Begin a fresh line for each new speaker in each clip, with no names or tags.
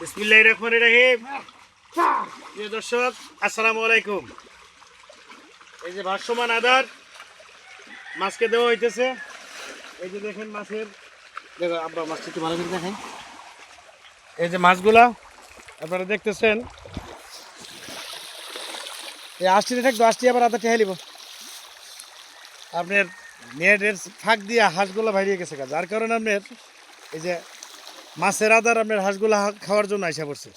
রহমান রাহিম। প্রিয় দর্শক আলাইকুম। এই যে ভাষ্যমান আদার মাছকে দেওয়া হইতেছে। এই যে দেখেন মাছের দেখো আব্বা মাছটা একটু ভালো করে দেখেন এই যে মাছগুলা, আপনারা দেখতেছেন। এই আষ্টিতে থাকতো আষ্টি আবার আদা লিব আপনার নেটের ফাঁক দিয়ে হাঁসগুলো বাইরে গেছে। যার কারণে আপনার এই যে মাছের আদার আপনার হাঁসগুলো খাওয়ার জন্য আইসা পড়ছে।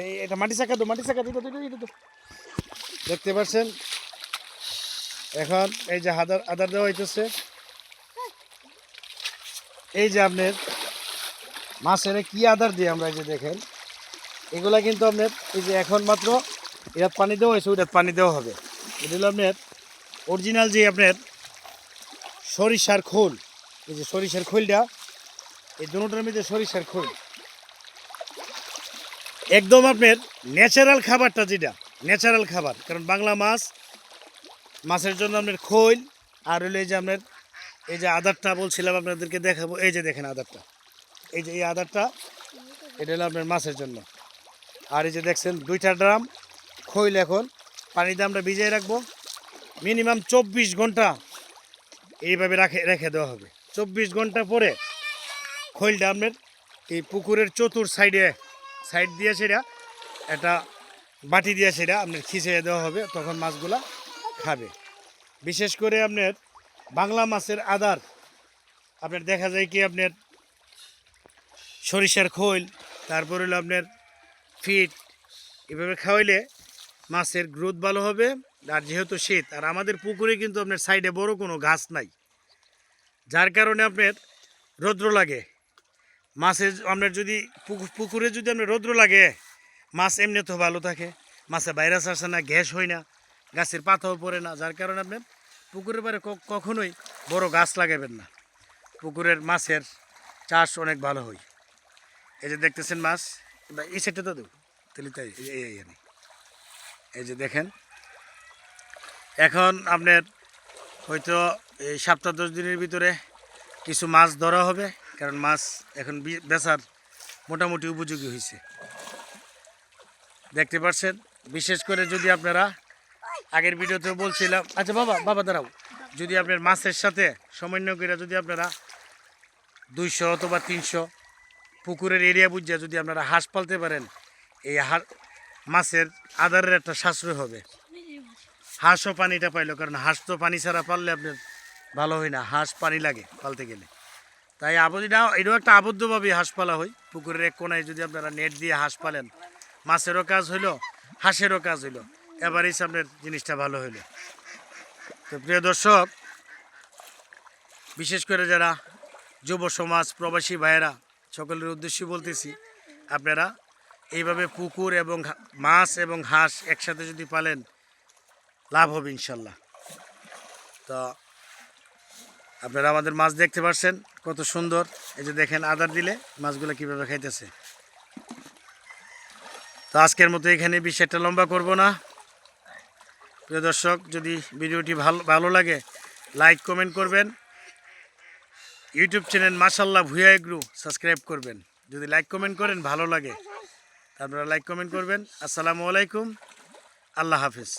এই এটা মাটি চাকা তো মাটি চাকা দিতে দেখতে পাচ্ছেন? এখন এই যে আদার আদার দেওয়া হইতেছে। এই যে আপনার মাছের কি আদার দিয়ে আমরা এই যে দেখেন এগুলা কিন্তু আপনার এই যে এখন মাত্র এটাত পানি দেওয়া হয়েছে ওইটাত পানি দেওয়া হবে। এটা হলো আপনার অরিজিনাল যে আপনার সরিষার খোল এই যে সরিষার খোলটা এই দুটোর মধ্যে সরিষার খোল একদম আপনার ন্যাচারাল খাবারটা যেটা ন্যাচারাল খাবার। কারণ বাংলা মাছ, মাছের জন্য আপনার খৈল, আর হলো এই যে আপনার, এই যে আদারটা বলছিলাম আপনাদেরকে দেখাবো, এই যে দেখেন আদারটা। এই যে এই আদারটা, এটা হলো আপনার মাছের জন্য। আর এই যে দেখছেন, দুইটা ড্রাম খৈল এখন। পানিতে আমরা ভিজিয়ে রাখব। মিনিমাম চব্বিশ ঘণ্টা এইভাবে রাখে, রেখে দেওয়া হবে। চব্বিশ ঘণ্টা পরে খৈলটা আপনার এই পুকুরের চতুর সাইডে, সাইড দিয়ে সেটা, একটা বাটি দিয়ে সেটা আপনার খিচিয়ে দেওয়া হবে, তখন মাছগুলা খাবে। বিশেষ করে আপনার বাংলা মাছের আদার, আপনার দেখা যায় কি আপনার সরিষার খোল, তারপর হলো আপনার ফিট, এভাবে খাওয়াইলে মাছের গ্রোথ ভালো হবে। আর যেহেতু শীত, আর আমাদের পুকুরে কিন্তু আপনার সাইডে বড় কোনো গাছ নাই। যার কারণে আপনার রৌদ্র লাগে। মাছের আপনার যদি পুকু- পুকুরে যদি আপনার রৌদ্র লাগে, মাছ এমনি তো ভালো থাকে। মাছে ভাইরাস আসে না, গ্যাস হয় না, গাছের পাতাও পড়ে না, যার কারণে আপনার পুকুরের ক- কখনোই বড় গাছ লাগাবেন না। পুকুরের মাছের চাষ অনেক ভালো হয়। এই যে দেখতেছেন মাছ এই সেটটা তো দেবো, তাহলে তাই, এই-। এই যে দেখেন, এখন আপনার হয়তো এই সপ্তাহ দশ দিনের ভিতরে কিছু মাছ ধরা হবে। কারণ মাছ এখন বেচার মোটামুটি উপযোগী হয়েছে। দেখতে পাচ্ছেন? বিশেষ করে যদি আপনারা আগের ভিডিওতে বলছিলাম আচ্ছা বাবা বাবা দাঁড়াও। যদি আপনার মাছের সাথে সমন্বয় করে যদি আপনারা দুইশো অথবা তিনশো পুকুরের এরিয়া বুঝিয়ে যদি আপনারা হাঁস পালতে পারেন, এই হাঁস মাছের আদারের একটা সাশ্রয় হবে। হাঁসও পানিটা পাইলো, কারণ হাঁস তো পানি ছাড়া পারলে আপনার ভালো হয় না। হাঁস পানি লাগে পালতে গেলে। তাই আবদ্ধটা এটাও একটা আবদ্ধভাবে হাঁস পালা হয়। পুকুরের এক কোনায় যদি আপনারা নেট দিয়ে হাঁস পালেন, মাছেরও কাজ হইল, হাঁসেরও কাজ হইল। এবারেই সামনের জিনিসটা ভালো হইল। তো প্রিয় দর্শক, বিশেষ করে যারা যুব সমাজ, প্রবাসী ভাইয়েরা, সকলের উদ্দেশ্যে বলতেছি, আপনারা এইভাবে পুকুর এবং মাছ এবং হাঁস একসাথে যদি পালেন, লাভ হবে ইনশাল্লাহ। তো আপনারা আমাদের মাছ দেখতে পাচ্ছেন কত সুন্দর। এই যে দেখেন আদার দিলে মাছগুলো কীভাবে খাইতেছে। তো আজকের মতো এখানে বিষয়টা লম্বা করব না। প্রিয় দর্শক, যদি ভিডিওটি ভালো ভালো লাগে, লাইক, কমেন্ট করবেন। ইউটিউব চ্যানেল মাসাল্লাহ ভুয়া এগ্রু সাবস্ক্রাইব করবেন। যদি লাইক, কমেন্ট করেন, ভালো লাগে। আপনারা লাইক, কমেন্ট করবেন। আসসালামু আলাইকুম। আল্লাহ হাফিজ।